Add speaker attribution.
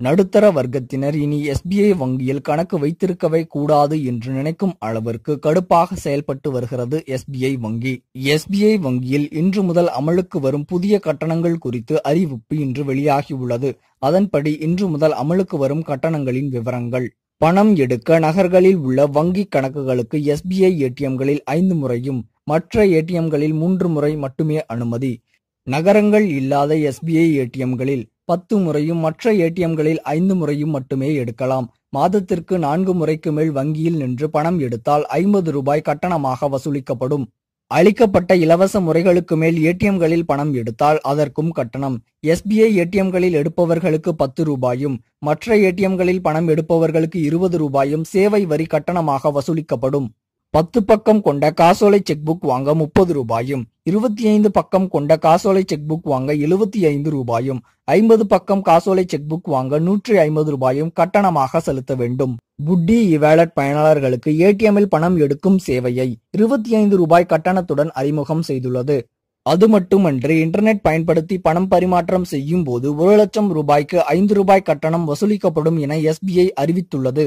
Speaker 1: நடுத்தர வர்க்கத்தினர் இனி எஸ்பிஐ வங்கியில் கணக்கு வைத்திருக்கவே கூடாது என்று நினைக்கும் அளவிற்கு கடுப்பாக செயல்பட்டு வருகிறது எஸ்பிஐ வங்கி. எஸ்பிஐ வங்கியில் இன்று முதல் அமலுக்கு வரும் புதிய கட்டணங்கள் குறித்து அறிவிப்பு இன்று வெளியாகியுள்ளது. அதன்படி இன்று முதல் அமலுக்கு வரும் கட்டணங்களின் விவரங்கள். பணம் எடுக்க நகர்களில் உள்ள வங்கி கணக்குகளுக்கு எஸ்பிஐ ஏடிஎம்களில் ஐந்து முறையும் மற்ற ஏடிஎம்களில் மூன்று முறை மட்டுமே அனுமதி. நகரங்கள் இல்லாத எஸ்பிஐ ஏடிஎம்களில் பத்து முறையும் மற்ற ஏடிஎம்களில் ஐந்து முறையும் மட்டுமே எடுக்கலாம். மாதத்திற்கு நான்கு முறைக்கு மேல் வங்கியில் நின்று பணம் எடுத்தால் ஐம்பது ரூபாய் கட்டணமாக வசூலிக்கப்படும். அளிக்கப்பட்ட இலவச முறைகளுக்கு மேல் ஏடிஎம்களில் பணம் எடுத்தால் அதற்கும் கட்டணம். எஸ்பிஐ ஏடிஎம்களில் எடுப்பவர்களுக்கு பத்து ரூபாயும் மற்ற ஏடிஎம்களில் பணம் எடுப்பவர்களுக்கு இருபது ரூபாயும் சேவை வரி கட்டணமாக வசூலிக்கப்படும். பத்து பக்கம் கொண்ட காசோலை செக் புக் வாங்க முப்பது ரூபாயும் இருபத்தி ஐந்து பக்கம் கொண்ட காசோலை செக் புக் வாங்க எழுபத்தி ஐந்து ரூபாயும் ஐம்பது பக்கம் காசோலை செக் புக் வாங்க நூற்றி ஐம்பது ரூபாயும் கட்டணமாக செலுத்த வேண்டும். புட்டி இவேலட் பயனாளர்களுக்கு ஏடிஎம்மில் பணம் எடுக்கும் சேவையை இருபத்தி ஐந்து ரூபாய் கட்டணத்துடன் அறிமுகம் செய்துள்ளது. அது மட்டுமன்றி இன்டர்நெட் பயன்படுத்தி பணம் பரிமாற்றம் செய்யும் போது ஒரு லட்சம் ரூபாய்க்கு ஐந்து ரூபாய் கட்டணம் வசூலிக்கப்படும் என எஸ்பிஐ அறிவித்துள்ளது.